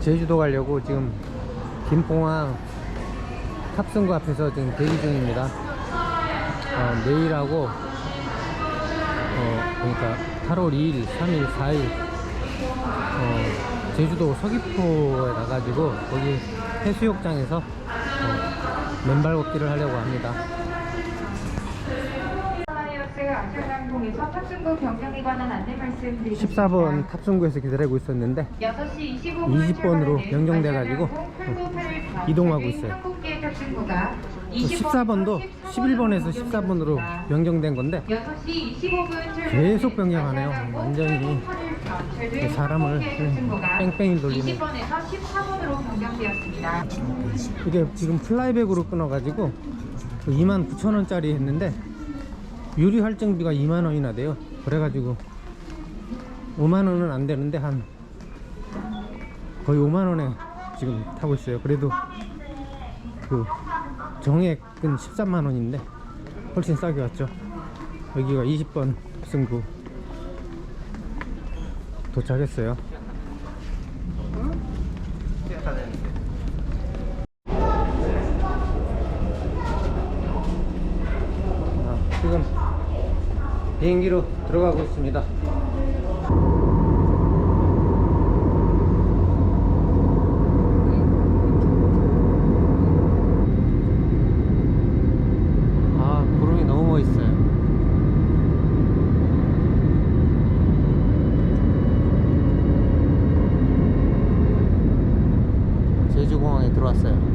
제주도 가려고 지금 김포항 탑승구 앞에서 지금 대기 중입니다. 어, 내일하고 어, 그러니까 8월 2일, 3일, 4일 어, 제주도 서귀포에 가가지고 거기 해수욕장에서 어, 맨발 걷기를 하려고 합니다. 하이어스 아시아항공에서 탑승구 변경에 관한 안내 말씀드리겠습니다. 14번 탑승구에서 기다리고 있었는데 6시 25분 20번으로 변경돼가지고 어, 이동하고 있어요. 한국계 탑승구가 14번도 11번에서 14번으로 변경된 건데 6시 25분 계속 변경하네요. 완전히 사람을 뺑뺑이 돌리네. 20번에서 14번으로 변경되었습니다. 이게 지금 플라이백으로 끊어가지고 29,000원짜리 했는데 유리 할증비가 2만원이나 돼요. 그래가지고 5만원은 안 되는데 한 거의 5만원에 지금 타고 있어요. 그래도 그 정액은 13만원인데 훨씬 싸게 왔죠. 여기가 20번 승구 도착했어요. 아, 지금 비행기로 들어가고 있습니다. 아, 구름이 너무 멋있어요. 제주공항에 들어왔어요.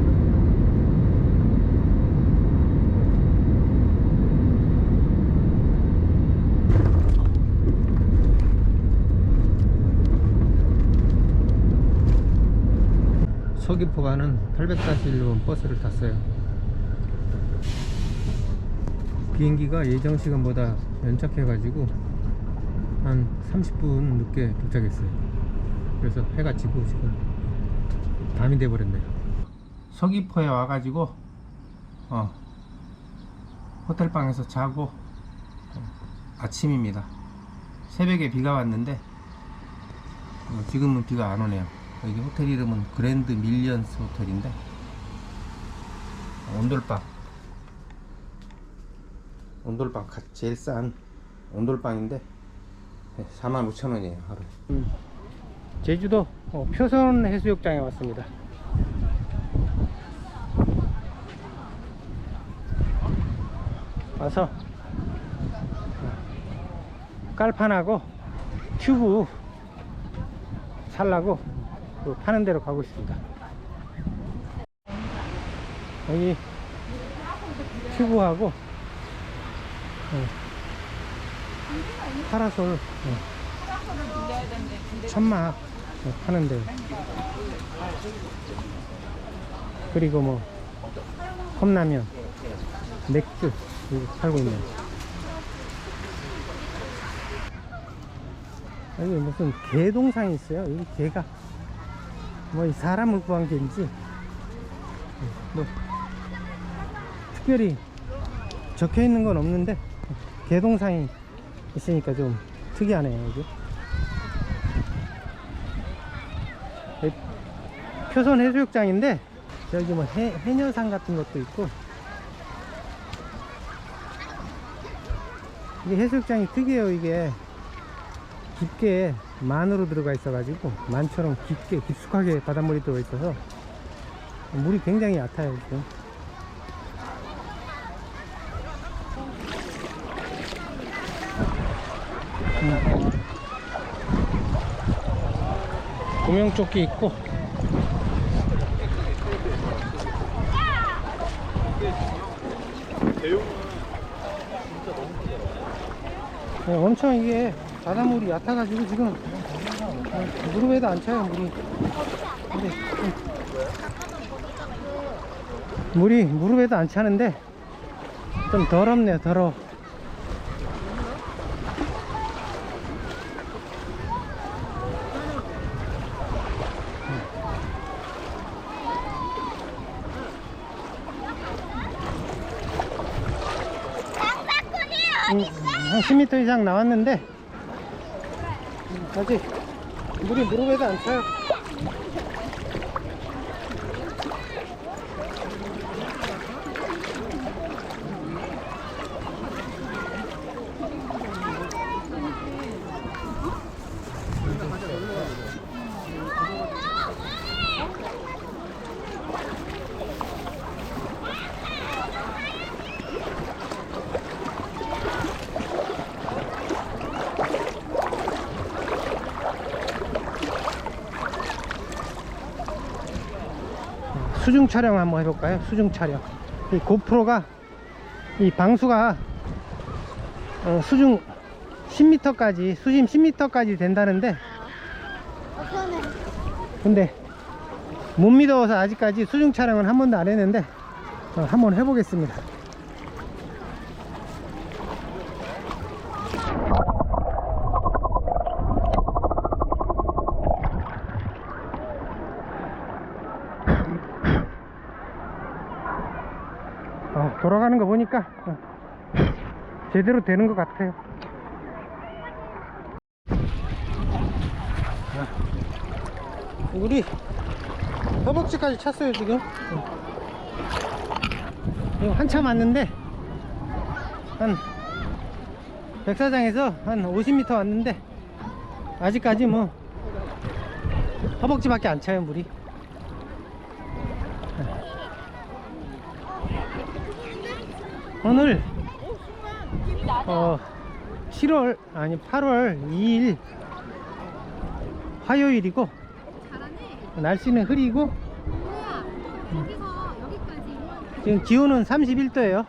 서귀포 가는 841번 버스를 탔어요. 비행기가 예정 시간보다 연착해 가지고 한 30분 늦게 도착했어요. 그래서 해가 지고 지금 밤이 돼 버렸네요. 서귀포에 와가지고 어, 호텔방에서 자고 어, 아침입니다. 새벽에 비가 왔는데 어, 지금은 비가 안 오네요. 여기 호텔 이름은 그랜드 밀리언스 호텔인데 온돌방. 온돌방 가- 제일 싼 온돌방인데 45,000원이에요 하루에. 제주도 어, 표선 해수욕장에 왔습니다. 와서 어, 깔판하고 튜브 살라고 그 파는 데로 가고 있습니다. 여기 튜브하고 어, 파라솔 어, 천막 어, 파는 데 그리고 뭐 컵라면 맥주 팔고 있네요. 여기 무슨 개 동상이 있어요. 여기 개가 뭐이 사람을 구한 개인지 뭐 특별히 적혀 있는 건 없는데 개 동상이 있으니까 좀 특이하네요. 여기. 여기 표선 해수욕장인데 여기 뭐 해, 해녀상 같은 것도 있고 이게 해수욕장이 특이해요. 이게 깊게 만으로 들어가 있어 가지고 만처럼 깊게 깊숙하게 바닷물이 들어가 있어서 물이 굉장히 얕아요 지금 음. 구명조끼 있고 네, 엄청 이게 바닷물이 얕아가지고 지금 어, 무릎에도 안 차요 물이. 근데 좀 물이 무릎에도 안 차는데 좀 더럽네요 더러워 음, 한 10m 이상 나왔는데 음, 아직 물이 무릎에도 안 차요 촬영 한번 해볼까요? 수중 촬영. 이 고프로가 이 방수가 어, 수중 10m까지 수심 10m까지 된다는데 근데 못 믿어서 아직까지 수중 촬영은 한 번도 안 했는데 어, 한번 해보겠습니다. 어, 돌아가는 거 보니까 어, 제대로 되는 것 같아요. 자, 우리 허벅지까지 찼어요 지금. 한참 왔는데 한 백사장에서 한 50m 왔는데 아직까지 뭐 허벅지밖에 안 차요 물이. 오늘 어 7월 아니 8월 2일 화요일이고 날씨는 흐리고 지금 기온은 31도예요.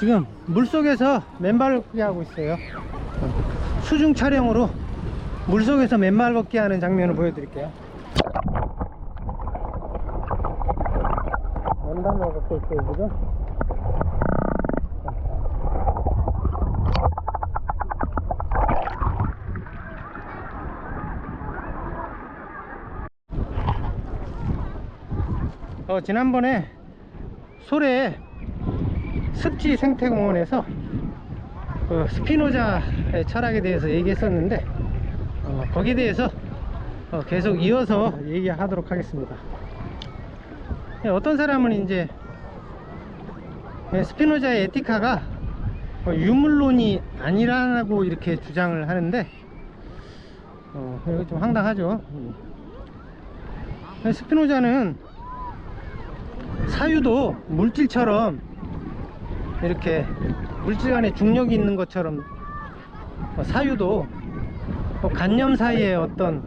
지금 물속에서 맨발 걷기 하고 있어요. 수중 촬영으로 물속에서 맨발 걷기 하는 장면을 보여드릴게요. 걷고 있어요, 지금. 어, 지난번에 소래 습지 생태공원에서 그 스피노자의 철학에 대해서 얘기했었는데 어, 거기에 대해서 어, 계속 이어서 얘기하도록 하겠습니다. 예, 어떤 사람은 이제 예, 스피노자의 에티카가 어, 유물론이 아니라고 이렇게 주장을 하는데 어, 이거 좀 황당하죠. 음. 예, 스피노자는 사유도 물질처럼 이렇게 물질 안에 중력이 있는 것처럼 어, 사유도 어, 간염 사이에 어떤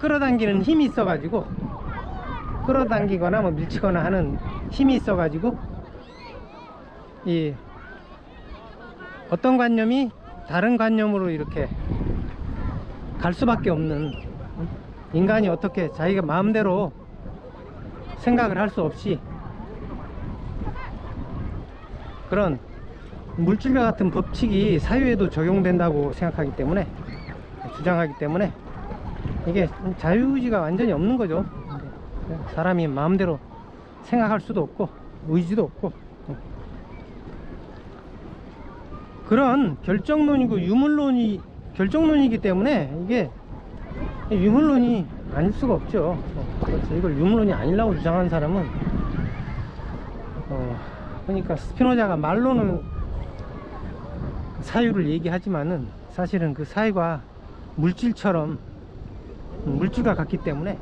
끌어당기는 힘이 있어 가지고 끌어당기거나 뭐 밀치거나 하는 힘이 있어 가지고 이 어떤 관념이 다른 관념으로 이렇게 갈 수밖에 없는 인간이 어떻게 자기가 마음대로 생각을 할 수 없이 그런 물질과 같은 법칙이 사유에도 적용된다고 생각하기 때문에 주장하기 때문에 이게 자유의지가 완전히 없는 거죠. 사람이 마음대로 생각할 수도 없고 의지도 없고 그런 결정론이고 유물론이 결정론이기 때문에 이게 유물론이 아닐 수가 없죠. 어, 그렇죠. 이걸 유물론이 아니라고 주장하는 사람은 어, 그러니까 스피노자가 말로는 사유를 얘기하지만은 사실은 그 사유가 물질처럼 물질과 같기 때문에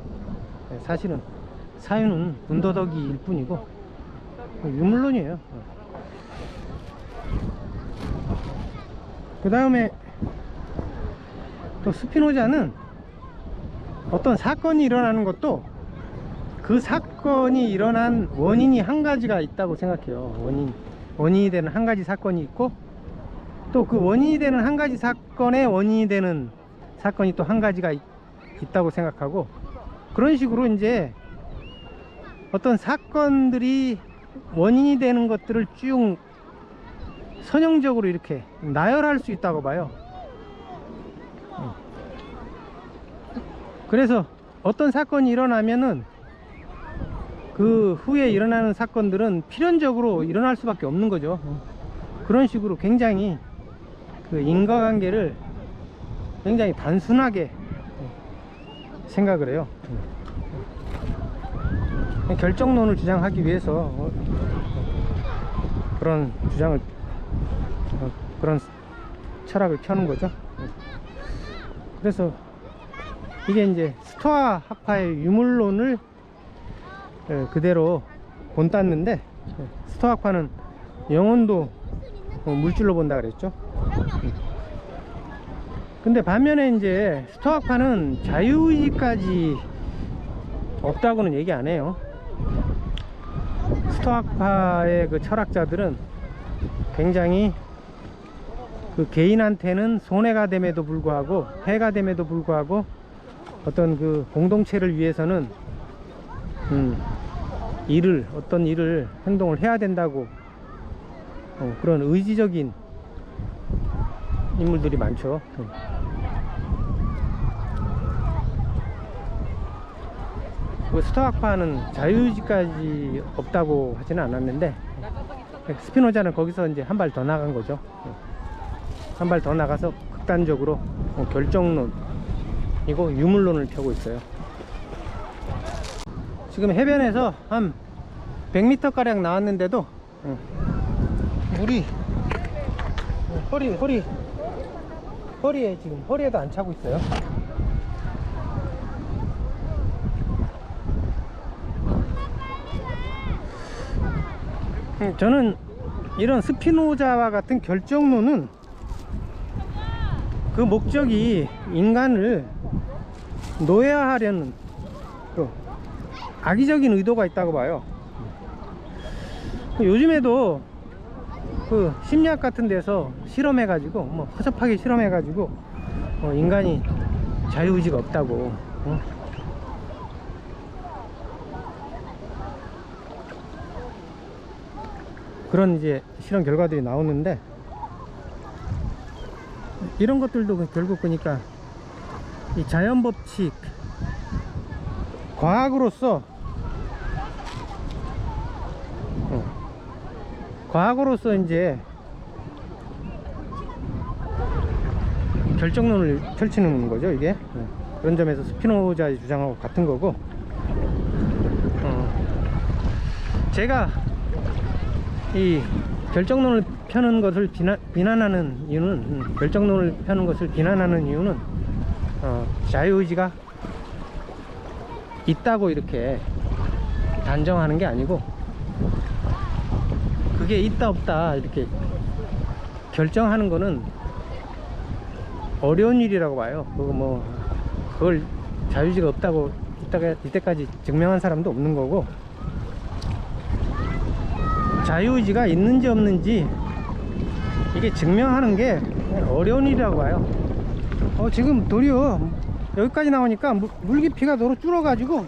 사실은 사유는 군더더기일 뿐이고 유물론이에요. 그 다음에 또 스피노자는 어떤 사건이 일어나는 것도 그 사건이 일어난 원인이 한 가지가 있다고 생각해요. 원인, 원인이 되는 한 가지 사건이 있고 또 그 원인이 되는 한 가지 사건의 원인이 되는 사건이 또 한 가지가 있, 있다고 생각하고 그런 식으로 이제 어떤 사건들이 원인이 되는 것들을 쭉 선형적으로 이렇게 나열할 수 있다고 봐요. 그래서 어떤 사건이 일어나면은 그 후에 일어나는 사건들은 필연적으로 일어날 수밖에 없는 거죠. 그런 식으로 굉장히 그 인과관계를 굉장히 단순하게 생각을 해요. 결정론을 주장하기 위해서 그런 주장을 어, 그런 철학을 펴는 거죠. 그래서 이게 이제 스토아 학파의 유물론을 예, 그대로 본땄는데 예, 스토아 학파는 영혼도 어, 물질로 본다 그랬죠. 근데 반면에 이제 스토아파는 자유의지까지 없다고는 얘기 안 해요. 스토아파의 그 철학자들은 굉장히 그 개인한테는 손해가 됨에도 불구하고 해가 됨에도 불구하고 어떤 그 공동체를 위해서는 음, 일을 어떤 일을 행동을 해야 된다고 어, 그런 의지적인 인물들이 많죠. 음. 그 스토아파는 자유의지까지 없다고 하지는 않았는데 스피노자는 거기서 이제 한 발 더 나간 거죠. 한 발 더 나가서 극단적으로 어, 결정론이고 유물론을 펴고 있어요. 지금 해변에서 한 100m 가량 나왔는데도 어, 물이 어, 허리 허리 허리에 지금 허리에도 안 차고 있어요. 음, 저는 이런 스피노자와 같은 결정론은 그 목적이 인간을 노예화하려는 또 악의적인 의도가 있다고 봐요. 요즘에도 그 심리학 같은 데서 실험해 가지고 뭐 허접하게 실험해 가지고 어, 인간이 자유의지가 없다고 어? 그런 이제 실험 결과들이 나오는데 이런 것들도 그 결국 보니까 이 자연 법칙 과학으로서 어, 과학으로서 이제 결정론을 펼치는 거죠 이게? 어, 그런 점에서 스피노자의 주장하고 같은 거고. 어, 제가 이 결정론을 펴는 것을 비난, 비난하는 이유는 음, 결정론을 펴는 것을 비난하는 이유는 어, 자유의지가 있다고 이렇게 단정하는 게 아니고 그게 있다 없다 이렇게 결정하는 거는 어려운 일이라고 봐요. 그거 뭐 그걸 자유의지가 없다고 이따가 이때까지 증명한 사람도 없는 거고 자유의지가 있는지 없는지 이게 증명하는 게 어려운 일이라고 봐요. 어, 지금 도리어 여기까지 나오니까 물, 물 깊이가 도로 줄어가지고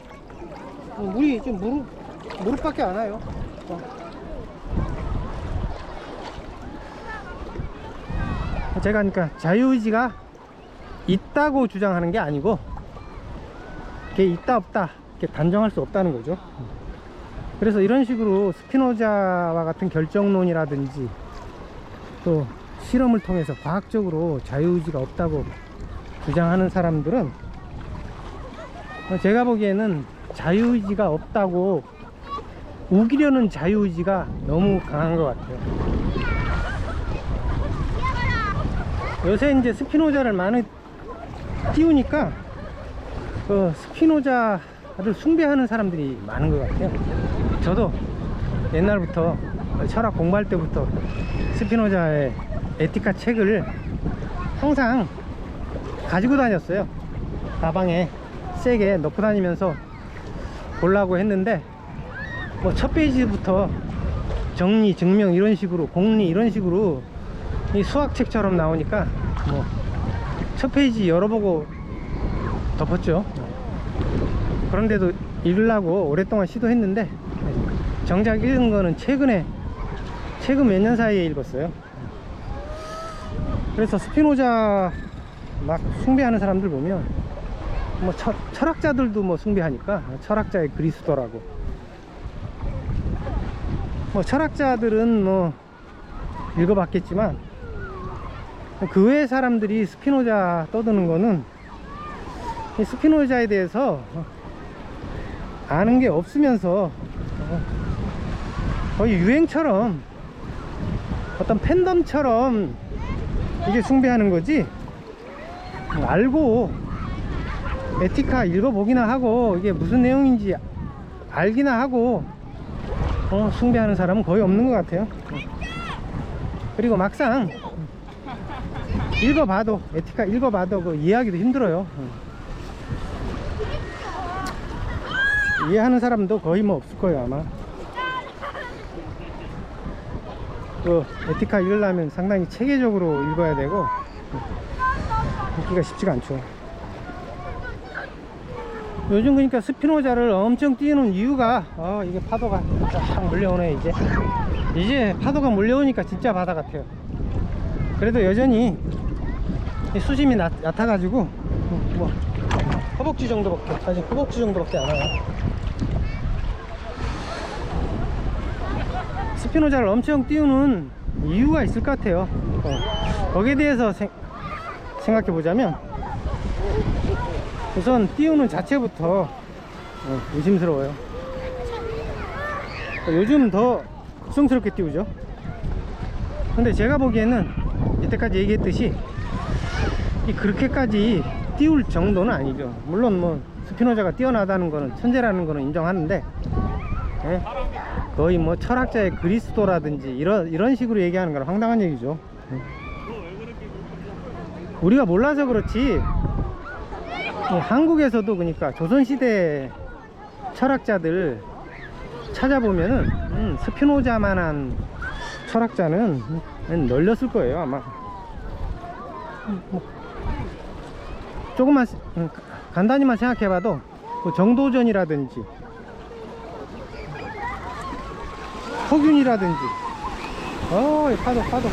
어, 물이 좀 무릎, 무릎밖에 안 와요. 어. 제가 그러니까 자유의지가 있다고 주장하는 게 아니고 그게 있다 없다 이렇게 단정할 수 없다는 거죠. 그래서 이런 식으로 스피노자와 같은 결정론이라든지 또 실험을 통해서 과학적으로 자유의지가 없다고 주장하는 사람들은 제가 보기에는 자유의지가 없다고 우기려는 자유의지가 너무 강한 것 같아요. 요새 이제 스피노자를 많이 띄우니까 그 스피노자를 숭배하는 사람들이 많은 것 같아요. 저도 옛날부터 철학 공부할 때부터 스피노자의 에티카 책을 항상 가지고 다녔어요. 가방에 세게 넣고 다니면서 보려고 했는데 뭐 첫 페이지부터 정리, 증명 이런 식으로 공리 이런 식으로 이 수학책처럼 나오니까 뭐 첫 페이지 열어보고 덮었죠. 그런데도 읽으려고 오랫동안 시도했는데 정작 읽은 거는 최근에 최근 몇 년 사이에 읽었어요. 그래서 스피노자 막 숭배하는 사람들 보면 뭐 철, 철학자들도 뭐 숭배하니까 철학자의 그리스도라고 뭐 철학자들은 뭐 읽어봤겠지만 그 외의 사람들이 스피노자 떠드는 거는 이 스피노자에 대해서 아는 게 없으면서 거의 유행처럼 어떤 팬덤처럼 이게 숭배하는 거지 알고 에티카 읽어보기나 하고 이게 무슨 내용인지 알기나 하고 어, 숭배하는 사람은 거의 없는 것 같아요 그리고 막상 읽어봐도 에티카 읽어봐도 그 이해하기도 힘들어요. 응. 이해하는 사람도 거의 뭐 없을 거예요 아마. 그 에티카 읽으려면 상당히 체계적으로 읽어야 되고 읽기가 쉽지가 않죠. 요즘 그러니까 스피노자를 엄청 띄우는 이유가 어 이게 파도가 쫙 몰려오네 이제 이제 파도가 몰려오니까 진짜 바다 같아요. 그래도 여전히 이 수심이 낮, 낮아가지고 음, 뭐 허벅지 정도밖에 아직 허벅지 정도밖에 안 와요. 스피노자를 엄청 띄우는 이유가 있을 것 같아요. 어, 거기에 대해서 생, 각해 보자면 우선 띄우는 자체부터 어, 의심스러워요. 어, 요즘 더 수성스럽게 띄우죠. 근데 제가 보기에는 이때까지 얘기했듯이 이 그렇게까지 띄울 정도는 아니죠. 물론 뭐 스피노자가 뛰어나다는 거는 천재라는 거는 인정하는데 예? 거의 뭐 철학자의 그리스도라든지 이런 이런 식으로 얘기하는 건 황당한 얘기죠. 예. 우리가 몰라서 그렇지 이 한국에서도 그러니까 조선시대 철학자들 찾아보면은 음, 스피노자만한 철학자는 음, 널렸을 거예요 아마 조금만 음, 가- 간단히만 생각해봐도 뭐 정도전이라든지 허균이라든지. 어이 파도 파도.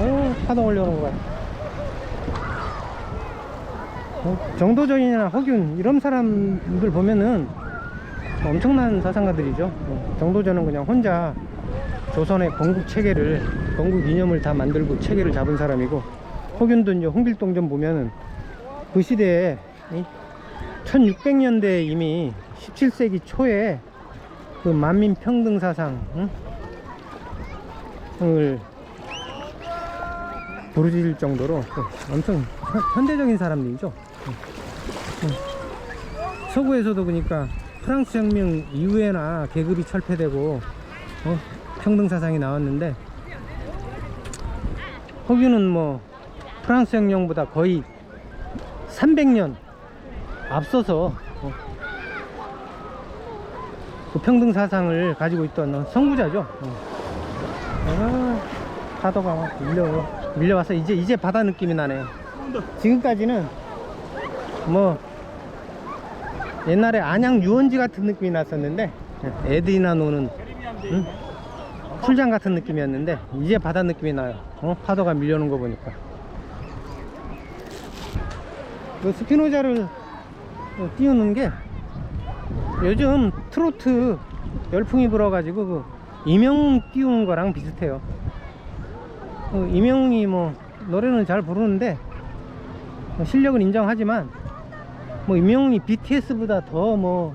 어 파도 올려오는 것 같아. 어, 정도전이나 허균 이런 사람들 보면은 엄청난 사상가들이죠. 어, 정도전은 그냥 혼자 조선의 건국 체계를 건국 이념을 다 만들고 체계를 잡은 사람이고 허균도 이제 홍길동전 보면은 그 시대에 1600년대에 이미 17세기 초에 그 만민 평등 사상 응? 을 부르질 정도로 그 엄청 현- 현대적인 사람들이죠. 서구에서도 그러니까 프랑스 혁명 이후에나 계급이 철폐되고 어? 평등 사상이 나왔는데 허균은 뭐 프랑스 혁명보다 거의 300년 앞서서 어, 그 평등 사상을 가지고 있던 어, 선구자죠. 어. 아, 파도가 막 밀려 밀려와서 이제 이제 바다 느낌이 나네요. 지금까지는 뭐 옛날에 안양 유원지 같은 느낌이 났었는데 애들이나 노는 응? 풀장 같은 느낌이었는데 이제 바다 느낌이 나요. 어? 파도가 밀려오는 거 보니까. 그 스피노자를 어, 띄우는 게 요즘 트로트 열풍이 불어가지고 그 이명 띄우는 거랑 비슷해요. 어, 이명이 뭐 노래는 잘 부르는데 뭐 실력은 인정하지만 뭐 이명이 BTS보다 더 뭐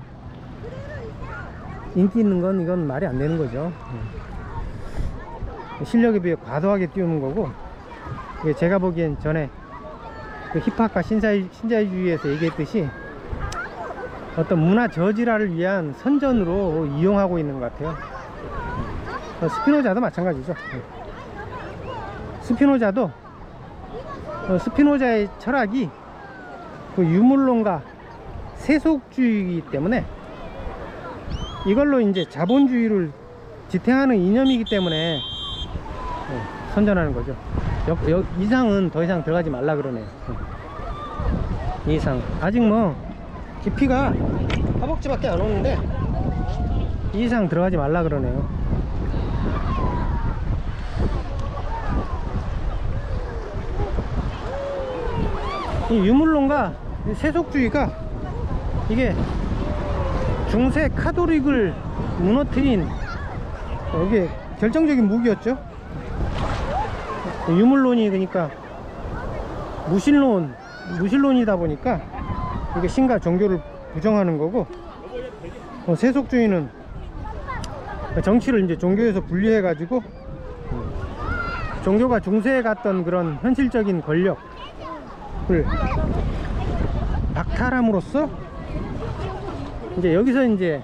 인기 있는 건 이건 말이 안 되는 거죠. 예. 실력에 비해 과도하게 띄우는 거고 이게 제가 보기엔 전에 그 힙합과 신사이, 신자유주의에서 얘기했듯이 어떤 문화 저질화를 위한 선전으로 이용하고 있는 것 같아요. 어, 스피노자도 마찬가지죠. 예. 스피노자도 어, 스피노자의 철학이 그 유물론과 세속주의이기 때문에 이걸로 이제 자본주의를 지탱하는 이념이기 때문에 어, 선전하는 거죠. 여, 여, 이상은 더 이상 들어가지 말라 그러네요. 어. 이상 아직 뭐 깊이가 허벅지밖에 안 오는데 이 이상 들어가지 말라 그러네요. 이 유물론과 이 세속주의가 이게 중세 카톨릭을 무너뜨린 어, 이게 결정적인 무기였죠. 유물론이 그러니까 무신론 무신론이다 보니까 이게 신과 종교를 부정하는 거고 어, 세속주의는 정치를 이제 종교에서 분리해 가지고 종교가 중세에 갔던 그런 현실적인 권력을 박탈함으로써 이제 여기서 이제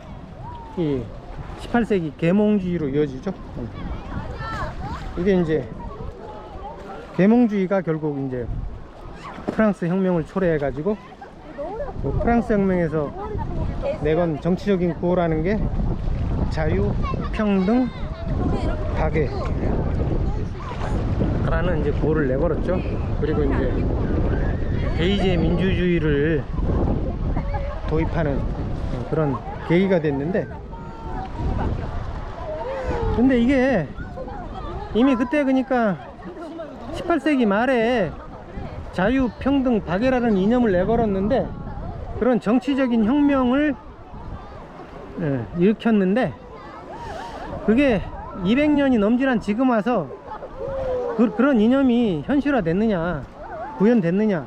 이 18세기 계몽주의로 이어지죠. 음. 이게 이제 계몽주의가 결국 이제 프랑스 혁명을 초래해 가지고 그 프랑스 혁명에서 내건 정치적인 구호라는 게 자유, 평등, 박애 라는 이제 구호를 내걸었죠. 그리고 이제 베이제 민주주의를 도입하는 그런 계기가 됐는데 근데 이게 이미 그때 그러니까 18세기 말에 자유, 평등, 박애라는 이념을 내걸었는데 그런 정치적인 혁명을 예, 일으켰는데 그게 200년이 넘지난 지금 와서 그, 그런 이념이 현실화 됐느냐 구현됐느냐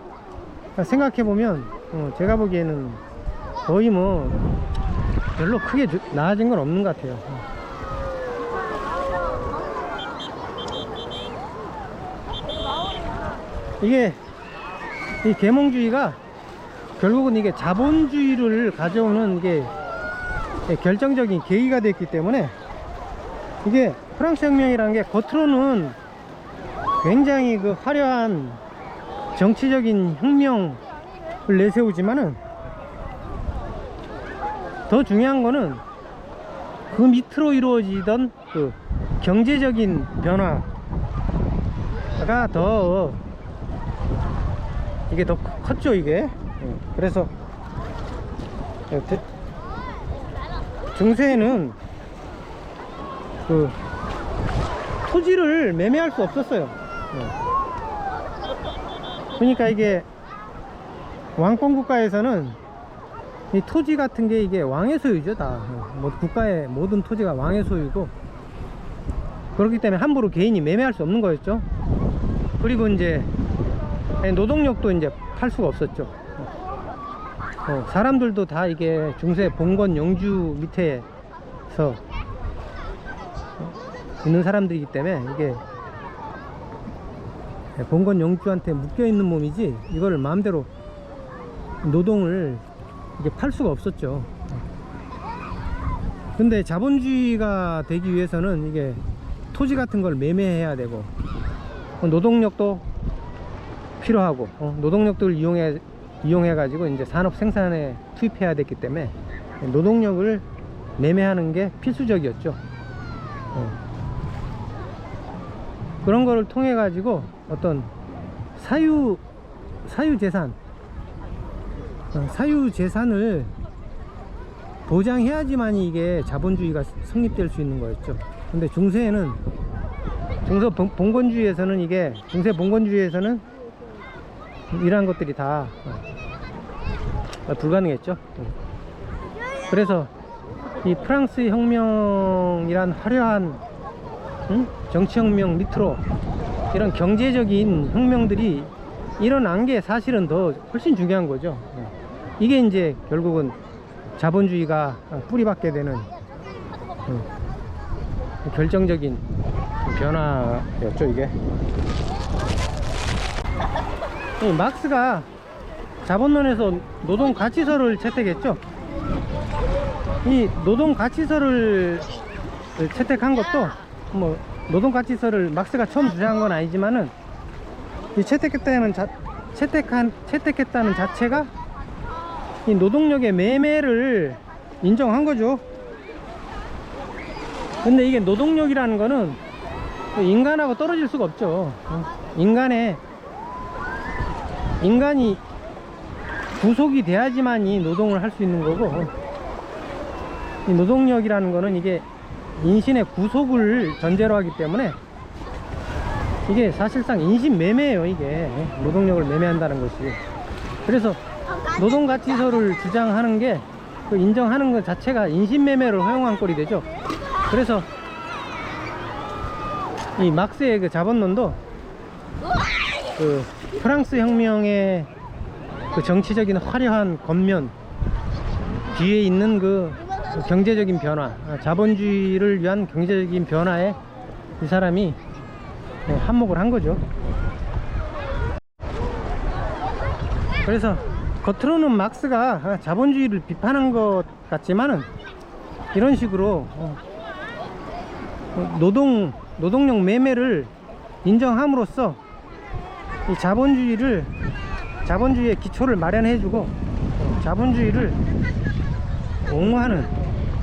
생각해 보면 어, 제가 보기에는 거의 뭐 별로 크게 주- 나아진 건 없는 것 같아요. 이게 이 계몽주의가 결국은 이게 자본주의를 가져오는 이게 결정적인 계기가 됐기 때문에 이게 프랑스 혁명이라는 게 겉으로는 굉장히 그 화려한 정치적인 혁명을 내세우지만은 더 중요한 거는 그 밑으로 이루어지던 그 경제적인 변화가 더 이게 더 컸죠 이게. 예, 그래서 대- 중세에는 그 토지를 매매할 수 없었어요 예. 그러니까 이게 왕권 국가에서는 이 토지 같은 게 이게 왕의 소유죠 다. 뭐 국가의 모든 토지가 왕의 소유고 그렇기 때문에 함부로 개인이 매매할 수 없는 거였죠. 그리고 이제 노동력도 이제 팔 수가 없었죠. 어, 사람들도 다 이게 중세 봉건 영주 밑에서 있는 사람들이기 때문에 이게 봉건 영주한테 묶여 있는 몸이지 이거를 마음대로 노동을 이게 팔 수가 없었죠. 근데 자본주의가 되기 위해서는 이게 토지 같은 걸 매매해야 되고 어, 노동력도 필요하고 어, 노동력들을 이용해 이용해 가지고 이제 산업 생산에 투입해야 됐기 때문에 노동력을 매매하는 게 필수적이었죠. 어. 그런 거를 통해 가지고 어떤 사유 사유 재산 어, 사유 재산을 보장해야지만 이게 자본주의가 성립될 수 있는 거였죠. 근데 중세에는 중세 봉- 봉건주의에서는 이게 중세 봉건주의에서는 이러한 것들이 다 어, 불가능했죠. 어. 그래서 이 프랑스 혁명이란 화려한 응? 정치혁명 밑으로 이런 경제적인 혁명들이 일어난 게 사실은 더 훨씬 중요한 거죠. 예. 이게 이제 결국은 자본주의가 뿌리박게 되는 음, 결정적인 변화였죠, 이게. 이 막스가 자본론에서 노동 가치서를 채택했죠. 이 노동 가치서를 채택한 것도 뭐 노동 가치서를 막스가 처음 주장한 건 아니지만은 이 채택했다는 자, 채택한 채택했다는 자체가 이 노동력의 매매를 인정한 거죠. 근데 이게 노동력이라는 거는 인간하고 떨어질 수가 없죠. 어? 인간의 인간이 구속이 돼야지만 이 노동을 할 수 있는 거고 이 노동력이라는 거는 이게 인신의 구속을 전제로 하기 때문에 이게 사실상 인신 매매예요 이게. 노동력을 매매한다는 것이. 그래서 노동가치서를 주장하는 게 그 인정하는 것 자체가 인신매매를 허용한 꼴이 되죠. 그래서 이 막스의 그 자본론도 그 프랑스 혁명의 그 정치적인 화려한 겉면 뒤에 있는 그 경제적인 변화 아, 자본주의를 위한 경제적인 변화에 이 사람이 네, 한몫을 한 거죠. 그래서 겉으로는 막스가 자본주의를 비판한 것 같지만은 이런 식으로 어, 어, 노동 노동력 매매를 인정함으로써 이 자본주의를 자본주의의 기초를 마련해주고 어, 자본주의를 옹호하는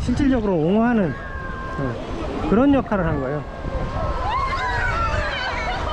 실질적으로 옹호하는 어, 그런 역할을 한 거예요.